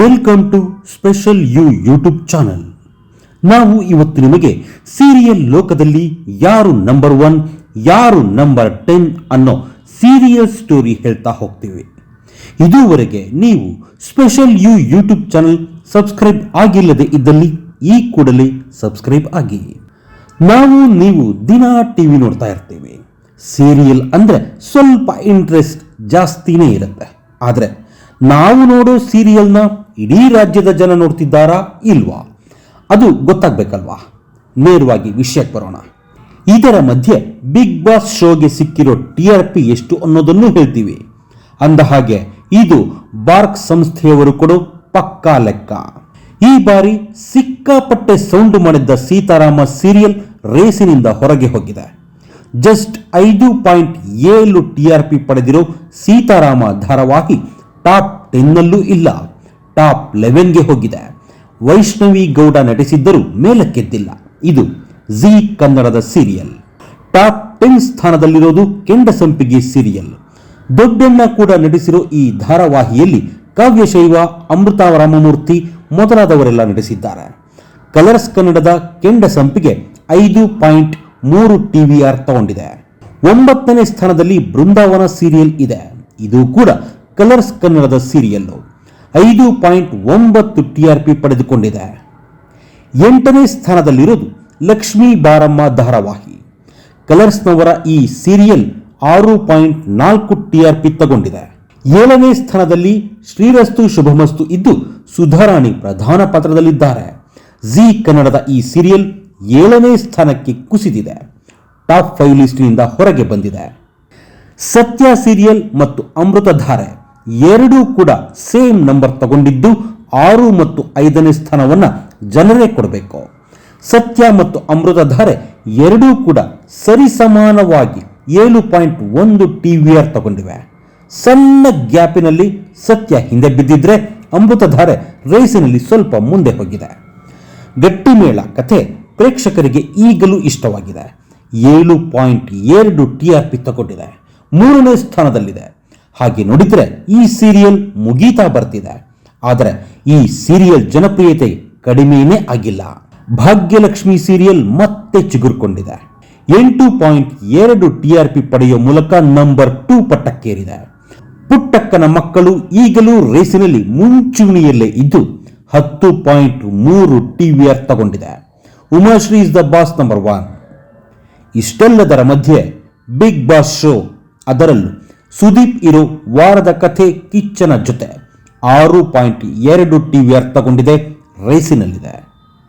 Welcome to special U YouTube channel. ನಾವು ಇವತ್ತು ನಿಮಗೆ ಸೀರಿಯಲ್ ಲೋಕದಲ್ಲಿ ಯಾರು ನಂಬರ್ ಒನ್, ಯಾರು ನಂಬರ್ ಟೆನ್ ಅನ್ನೋ ಸೀರಿಯಲ್ ಸ್ಟೋರಿ ಹೇಳ್ತಾ ಹೋಗ್ತೀವಿ. ಇದುವರೆಗೆ ನೀವು special U YouTube channel subscribe ಆಗಿಲ್ಲದೆ ಇದ್ದಲ್ಲಿ ಈ ಕೂಡಲೇ ಸಬ್ಸ್ಕ್ರೈಬ್ ಆಗಿ. ನಾವು ನೀವು ದಿನ ಟಿವಿ ನೋಡ್ತಾ ಇರ್ತೀವಿ. ಸೀರಿಯಲ್ ಅಂದರೆ ಸ್ವಲ್ಪ ಇಂಟ್ರೆಸ್ಟ್ ಜಾಸ್ತಿನೇ ಇರುತ್ತೆ. ಆದರೆ ನಾವು ನೋಡೋ ಸೀರಿಯಲ್ನ ಇಡೀ ರಾಜ್ಯದ ಜನ ನೋಡ್ತಿದ್ದಾರಾ ಇಲ್ವಾ? ಅದು ಗೊತ್ತಾಗ್ಬೇಕಲ್ವಾ? ನೇರವಾಗಿ ವಿಷಯಕ್ಕೆ ಬರೋಣ. ಇದರ ಮಧ್ಯೆ ಬಿಗ್ ಬಾಸ್ ಶೋಗೆ ಸಿಕ್ಕಿರೋ ಟಿ ಆರ್ ಪಿ ಎಷ್ಟು ಅನ್ನೋದನ್ನು ಹೇಳ್ತೀವಿ. ಅಂದ ಹಾಗೆ ಇದು ಬಾರ್ಕ್ ಸಂಸ್ಥೆಯವರು ಕೊಡೋ ಪಕ್ಕಾ ಲೆಕ್ಕ. ಈ ಬಾರಿ ಸಿಕ್ಕಾಪಟ್ಟೆ ಸೌಂಡು ಮಾಡಿದ್ದ ಸೀತಾರಾಮ ಸೀರಿಯಲ್ ರೇಸಿನಿಂದ ಹೊರಗೆ ಹೋಗಿದೆ. ಜಸ್ಟ್ ಐದು ಪಾಯಿಂಟ್ ಏಳು ಟಿ ಆರ್ ಪಿ ಪಡೆದಿರೋ ಸೀತಾರಾಮ ಧಾರಾವಾಹಿ ಟಾಪ್ ಟೆನ್ನಲ್ಲೂ ಇಲ್ಲ. ಟಾಪ್ ಲೆವೆನ್ಗೆ ಹೋಗಿದೆ. ವೈಷ್ಣವಿ ಗೌಡ ನಟಿಸಿದ್ದರೂ ಮೇಲಕ್ಕೆದ್ದಿಲ್ಲ. ಇದು ಜಿ ಕನ್ನಡದ ಸೀರಿಯಲ್. ಟಾಪ್ ಟೆನ್ ಸ್ಥಾನದಲ್ಲಿರೋದು ಕೆಂಡಸಂಪಿಗೆ ಸೀರಿಯಲ್. ದೊಡ್ಡಣ್ಣ ಕೂಡ ನಟಿಸಿರೋ ಈ ಧಾರಾವಾಹಿಯಲ್ಲಿ ಕಾವ್ಯಶೈವ ಅಮೃತ ರಾಮಮೂರ್ತಿ ಮೊದಲಾದವರೆಲ್ಲ ನಟಿಸಿದ್ದಾರೆ. ಕಲರ್ಸ್ ಕನ್ನಡದ ಕೆಂಡ ಸಂಪಿಗೆ ಐದು ಪಾಯಿಂಟ್ ಮೂರು ಟಿವಿಆರ್ ತಗೊಂಡಿದೆ. ಒಂಬತ್ತನೇ ಸ್ಥಾನದಲ್ಲಿ ಬೃಂದಾವನ ಸೀರಿಯಲ್ ಇದೆ. ಇದು ಕೂಡ ಕಲರ್ಸ್ ಕನ್ನಡದ ಸೀರಿಯಲ್ಲು ಐದು ಪಾಯಿಂಟ್ ಒಂಬತ್ತು ಟಿಆರ್ಪಿ ಪಡೆದುಕೊಂಡಿದೆ. ಎಂಟನೇ ಸ್ಥಾನದಲ್ಲಿರುವುದು ಲಕ್ಷ್ಮೀ ಬಾರಮ್ಮ ಧಾರಾವಾಹಿ. ಕಲರ್ಸ್ನವರ ಈ ಸೀರಿಯಲ್ ಆರು ಪಾಯಿಂಟ್ ನಾಲ್ಕು ಟಿಆರ್ಪಿ ತಗೊಂಡಿದೆ. ಏಳನೇ ಸ್ಥಾನದಲ್ಲಿ ಶ್ರೀರಸ್ತು ಶುಭಮಸ್ತು ಇದ್ದು ಸುಧಾರಾಣಿ ಪ್ರಧಾನ ಪಾತ್ರದಲ್ಲಿದ್ದಾರೆ. ಜಿ ಕನ್ನಡದ ಈ ಸೀರಿಯಲ್ ಏಳನೇ ಸ್ಥಾನಕ್ಕೆ ಕುಸಿದಿದೆ. ಟಾಪ್ ಫೈವ್ ಲಿಸ್ಟ್ನಿಂದ ಹೊರಗೆ ಬಂದಿದೆ. ಸತ್ಯ ಸೀರಿಯಲ್ ಮತ್ತು ಅಮೃತಧಾರೆ. ಎರಡೂ ಕೂಡ ಸೇಮ್ ನಂಬರ್ ತಗೊಂಡಿದ್ದು ಆರು ಮತ್ತು ಐದನೇ ಸ್ಥಾನವನ್ನು ಜನರೇ ಕೊಡಬೇಕು. ಸತ್ಯ ಮತ್ತು ಅಮೃತಧಾರೆ ಎರಡೂ ಕೂಡ ಸರಿಸಮಾನವಾಗಿ ಏಳು ಪಾಯಿಂಟ್ ಒಂದು ಟಿ ವಿ ಆರ್ ತಗೊಂಡಿವೆ. ಸಣ್ಣ ಗ್ಯಾಪಿನಲ್ಲಿ ಸತ್ಯ ಹಿಂದೆ ಬಿದ್ದಿದ್ರೆ ಅಮೃತಧಾರೆ ರೇಸಿನಲ್ಲಿ ಸ್ವಲ್ಪ ಮುಂದೆ ಹೋಗಿದೆ. ಗಟ್ಟಿಮೇಳ ಕಥೆ ಪ್ರೇಕ್ಷಕರಿಗೆ ಈಗಲೂ ಇಷ್ಟವಾಗಿದೆ. ಏಳು ಪಾಯಿಂಟ್ ಎರಡು ಟಿ ಆರ್ ಪಿ ತಗೊಂಡಿದೆ. ಮೂರನೇ ಸ್ಥಾನದಲ್ಲಿದೆ. ಹಾಗೆ ನೋಡಿದರೆ ಈ ಸೀರಿಯಲ್ ಮುಗೀತಾ ಬರ್ತಿದೆ. ಆದರೆ ಈ ಸೀರಿಯಲ್ ಜನಪ್ರಿಯತೆ ಕಡಿಮೆಯೇ ಆಗಿಲ್ಲ. ಭಾಗ್ಯಲಕ್ಷ್ಮಿ ಸೀರಿಯಲ್ ಮತ್ತೆ ಚಿಗುರ್ಕೊಂಡಿದೆ. ಎಂಟು ಪಾಯಿಂಟ್ ಎರಡು ಟಿ ಪಡೆಯುವ ಮೂಲಕ ನಂಬರ್ ಟೂ ಪಟ್ಟಕ್ಕೇರಿದೆ. ಪುಟ್ಟಕ್ಕನ ಮಕ್ಕಳು ಈಗಲೂ ರೇಸಿನಲ್ಲಿ ಮುಂಚೂಣಿಯಲ್ಲೇ ಇದ್ದು ಹತ್ತು ಪಾಯಿಂಟ್ ಮೂರು ಟಿ ತಗೊಂಡಿದೆ. Umashree is the boss number one ಇಷ್ಟೆಲ್ಲದರ ಮಧ್ಯೆ ಬಿಗ್ ಬಾಸ್ ಶೋ ಅದರಲ್ಲೂ ಸುದೀಪ್ ಇರೋ ವಾರದ ಕಥೆ ಕಿಚ್ಚನ ಜೊತೆ. ಆರು ಪಾಯಿಂಟ್ ಎರಡು ಟಿ ವಿ ತಗೊಂಡಿದೆ ರೇಸಿನಲ್ಲಿದೆ.